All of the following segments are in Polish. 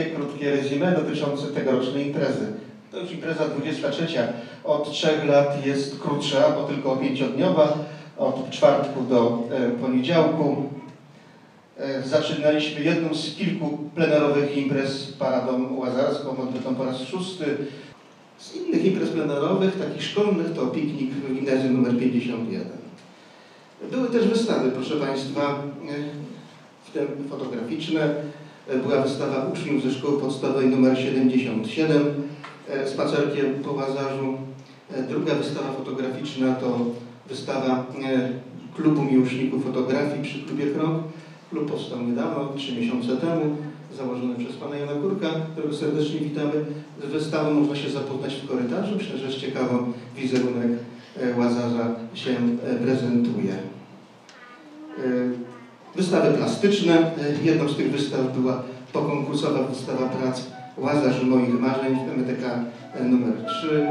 takie krótkie resume dotyczące tegorocznej imprezy. To już impreza 23. Od trzech lat jest krótsza, bo tylko pięciodniowa, od czwartku do e, poniedziałku. E, Zaczynaliśmy jedną z kilku plenerowych imprez Paradą Łazarską, odbytą po raz szósty. Z innych imprez plenerowych, takich szkolnych, to piknik w gimnazjum nr 51. Były też wystawy, proszę Państwa, e, w tym fotograficzne. E, Była wystawa uczniów ze szkoły podstawowej nr 77 e, spacerkiem po Łazarzu. E, Druga wystawa fotograficzna to wystawa Klubu Miłośników Fotografii przy Klubie Krok. Klub powstał niedawno, trzy miesiące temu, założony przez pana Jana Kurka, którego serdecznie witamy. Z wystawą można się zapoznać w korytarzu. Myślę, że ciekawo wizerunek Łazarza się prezentuje. E, Wystawy plastyczne. E, Jedną z tych wystaw była pokonkursowa wystawa prac Łazarz moich marzeń w MTK numer 3.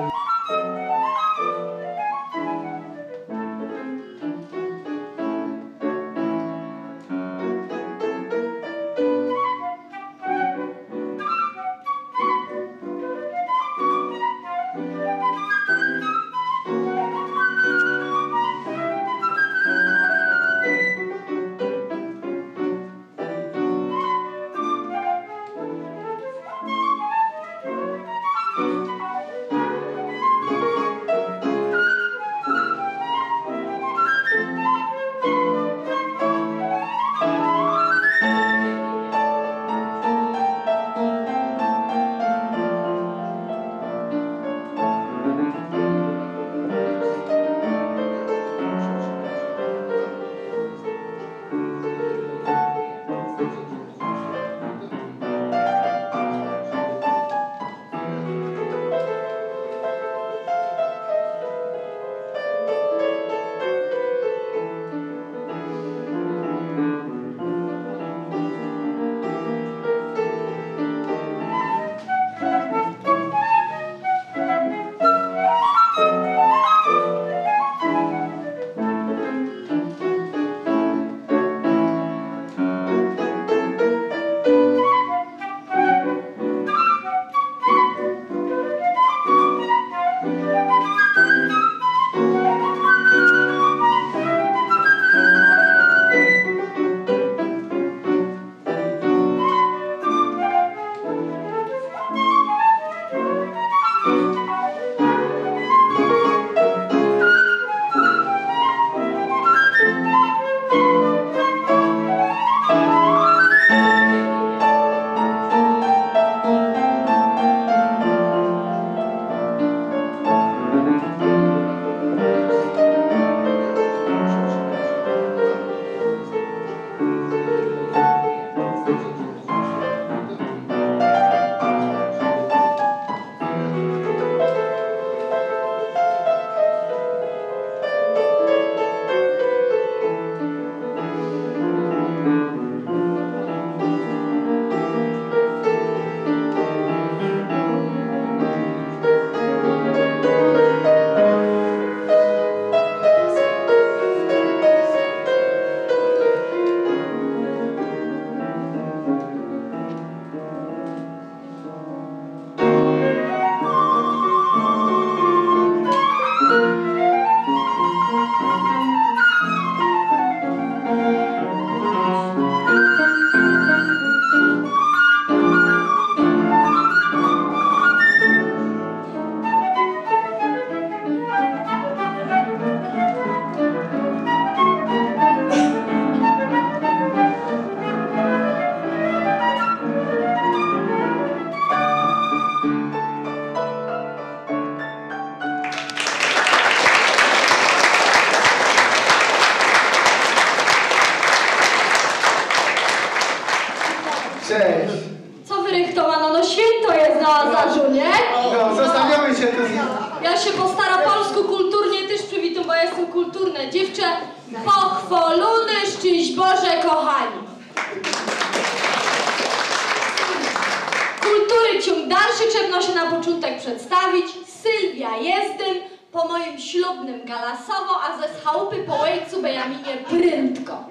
Trzeba się na początek przedstawić. Sylwia jestem, po moim ślubnym Galasowo, a ze z chałupy po łejcu Bejaminie Prędko.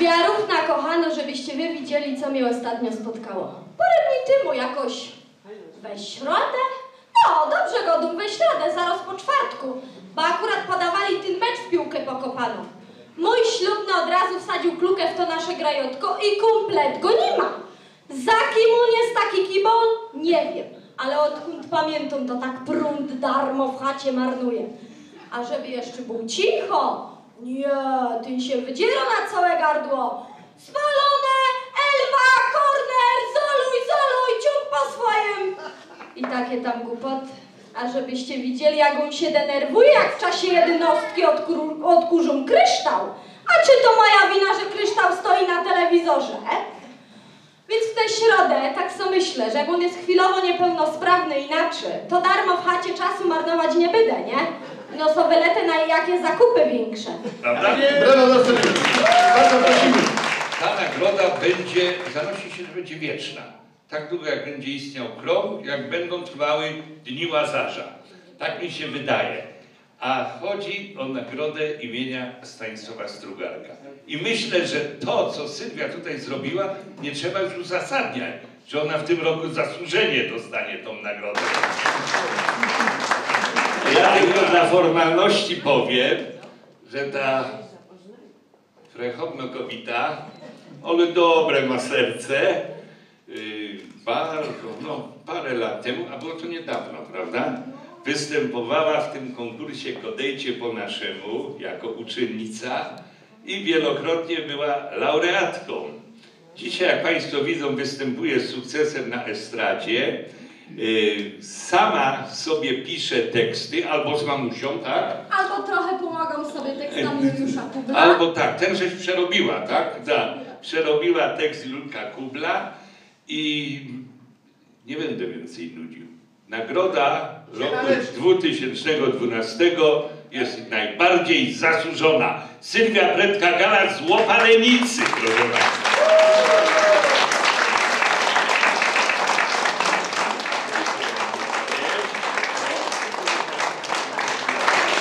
Wiarówna kochano, żebyście wy widzieli, co mnie ostatnio spotkało. Parę dni temu jakoś we środę? No, dobrze Godum, we środę, zaraz po czwartku, bo akurat podawali ten mecz w piłkę pokopaną. Mój ślubny od razu wsadził klukę w to nasze grajotko i komplet go nie ma. Za kim on jest taki kibol? Nie wiem, ale odkąd pamiętam, to tak prąd darmo w chacie marnuje. A żeby jeszcze był cicho, nie, ty się wydziera na całe gardło. Spalone, Elwa, korner, zoluj, zoluj, ciąg po swoim. I takie tam głupoty. A żebyście widzieli, jak on się denerwuje, jak w czasie jedenastki odkur- odkurzą kryształ. A czy to moja wina, że kryształ stoi na telewizorze? Więc w tę środę tak sobie myślę, że jak on jest chwilowo niepełnosprawny inaczej, to darmo w chacie czasu marnować nie będę, nie? No so wyletę na jakie zakupy większe. Prawda? Brawo Sylwii. Bardzo prosimy. Ta nagroda będzie, zanosi się, że będzie wieczna. Tak długo jak będzie istniał krąg, jak będą trwały dni Łazarza. Tak mi się wydaje. A chodzi o nagrodę imienia Stanisława Strugarka. I myślę, że to, co Sylwia tutaj zrobiła, nie trzeba już uzasadniać, że ona w tym roku zasłużenie dostanie tą nagrodę. Ja tylko dla formalności powiem, że ta Frechodno kobieta, ale dobre ma serce. Bardzo, no parę lat temu, a było to niedawno, prawda? Występowała w tym konkursie Kodejcie po naszemu jako uczennica i wielokrotnie była laureatką. Dzisiaj, jak Państwo widzą, występuje z sukcesem na estradzie. Yy, sama sobie pisze teksty, albo z mamusią, tak? Albo trochę pomagam sobie tekstami Juliusza Kubla. Albo tak, ten żeś przerobiła, tak? Tak. Przerobiła tekst Julka Kubla i nie będę więcej nudził. Nagroda roku 2012 jest najbardziej zasłużona. Sylwia Bredka-Gala z Łopalenicy, proszę Państwa.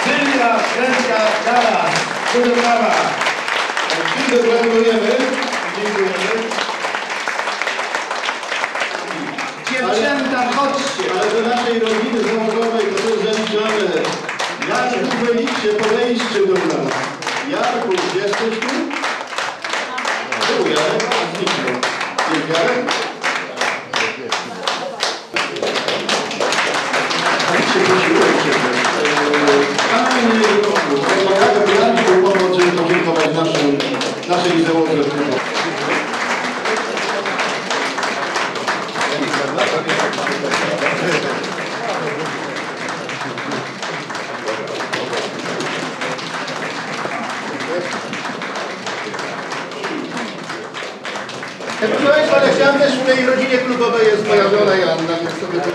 Sylwia, Kręska, Gala. Dużo brawa. Bardzo gratulujemy. Dziękujemy. Dziewczęta, chodźcie. Ale do naszej rodziny zawodowej to też zaliczamy. Jarku Feliksie, podejście do nas. Jarku, jesteś tu? Był Jarek, zniknął. Jarek? Tak się Chciałem też w tej rodzinie klubowej jest moja żona Joanna, więc sobie to...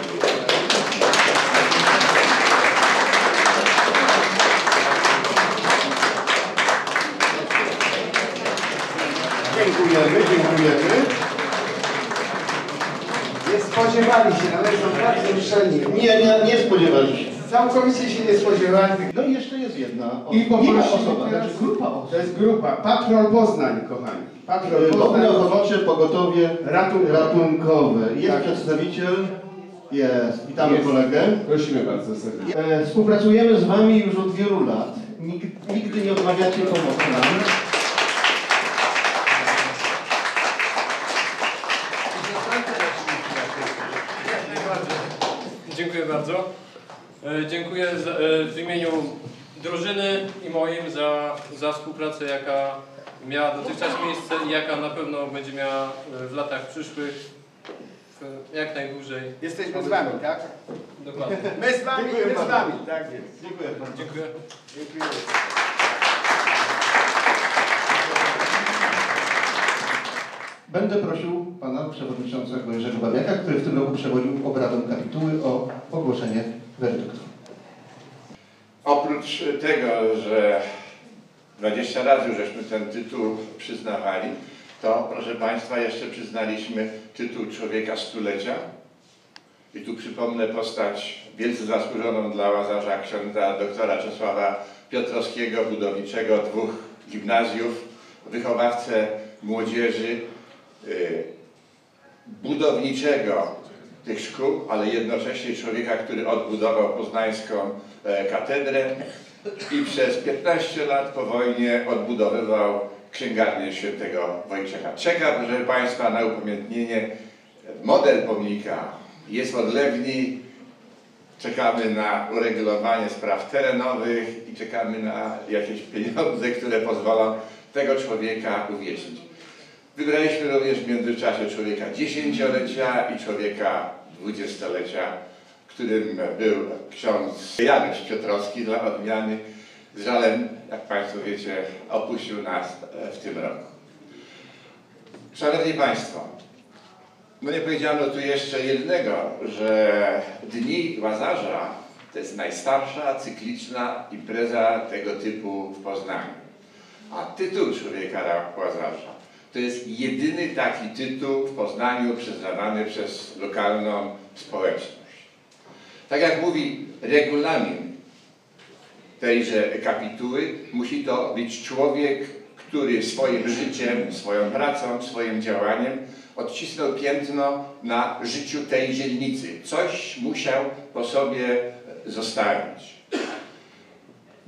Dziękujemy, dziękujemy. Nie spodziewali się, ale są bardzo wzruszeni. Nie, nie, nie spodziewali się. Całkowicie się nie spodziewali. No i jeszcze jest jedna osoba. I poprosimy Nie osoba, teraz- znaczy grupa osób. To jest grupa. Patrol Poznań, kochani. Patrol Wodne Poznań. Ochocze Pogotowie Ratunkowe. Ratunkowe. Jest Tak. przedstawiciel? Jest. Witamy Jest. kolegę. Prosimy bardzo serdecznie. E, współpracujemy z Wami już od wielu lat. Nig- Nigdy nie odmawiacie pomocy nam. Dziękuję bardzo. E, Dziękuję za, e, w imieniu drużyny i moim za, za współpracę, jaka miała dotychczas miejsce i jaka na pewno będzie miała e, w latach przyszłych jak najdłużej. Jesteśmy z Wami, tak? Dokładnie. My z Wami, Dziękuję my z bardzo. Wami. Tak jest. Dziękuję bardzo. Dziękuję. Dziękuję. Będę prosił Pana Przewodniczącego Jerzego Babiaka, który w tym roku przewodził obradom kapituły o ogłoszenie werdyktu. Oprócz tego, że 20 razy żeśmy ten tytuł przyznawali, to proszę Państwa jeszcze przyznaliśmy tytuł Człowieka Stulecia. I tu przypomnę postać wielce zasłużoną dla Łazarza księdza doktora Czesława Piotrowskiego, budowniczego dwóch gimnazjów wychowawcę młodzieży, y, budowniczego tych szkół, ale jednocześnie człowieka, który odbudował poznańską e, katedrę i przez 15 lat po wojnie odbudowywał księgarnię świętego Wojciecha. Czeka, proszę Państwa, na upamiętnienie model pomnika. Jest odlewni, czekamy na uregulowanie spraw terenowych i czekamy na jakieś pieniądze, które pozwolą tego człowieka uwiecznić. Wybraliśmy również w międzyczasie człowieka dziesięciolecia i człowieka dwudziestolecia, którym był ksiądz Janusz Piotrowski dla odmiany. Z żalem, jak Państwo wiecie, opuścił nas e, w tym roku. Szanowni Państwo, no nie powiedziano tu jeszcze jednego, że Dni Łazarza to jest najstarsza cykliczna impreza tego typu w Poznaniu. A tytuł Człowieka Łazarza to jest jedyny taki tytuł w Poznaniu przyznawany przez lokalną społeczność. Tak jak mówi regulamin tejże kapituły, musi to być człowiek, który swoim życiem, swoją pracą, swoim działaniem odcisnął piętno na życiu tej dzielnicy. Coś musiał po sobie zostawić.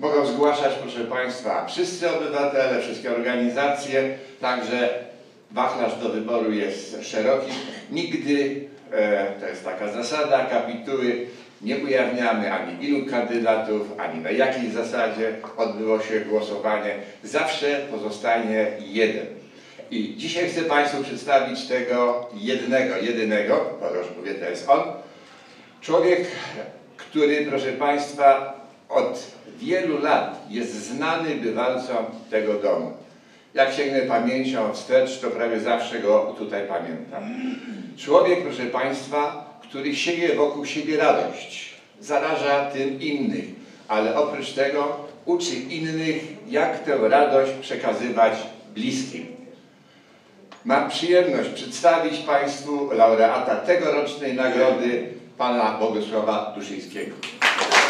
Mogą zgłaszać, proszę Państwa, wszyscy obywatele, wszystkie organizacje, także wachlarz do wyboru jest szeroki. Nigdy, e, to jest taka zasada kapituły, nie ujawniamy ani ilu kandydatów, ani na jakiej zasadzie odbyło się głosowanie. Zawsze pozostanie jeden. I dzisiaj chcę Państwu przedstawić tego jednego, jedynego, bo już mówię, to jest on, człowiek, który, proszę Państwa, od wielu lat jest znany bywalcom tego domu. Jak sięgnę pamięcią wstecz, to prawie zawsze go tutaj pamiętam. Człowiek, proszę Państwa, który sieje wokół siebie radość, zaraża tym innych, ale oprócz tego uczy innych, jak tę radość przekazywać bliskim. Mam przyjemność przedstawić Państwu laureata tegorocznej nagrody, pana Bogusława Duszyńskiego.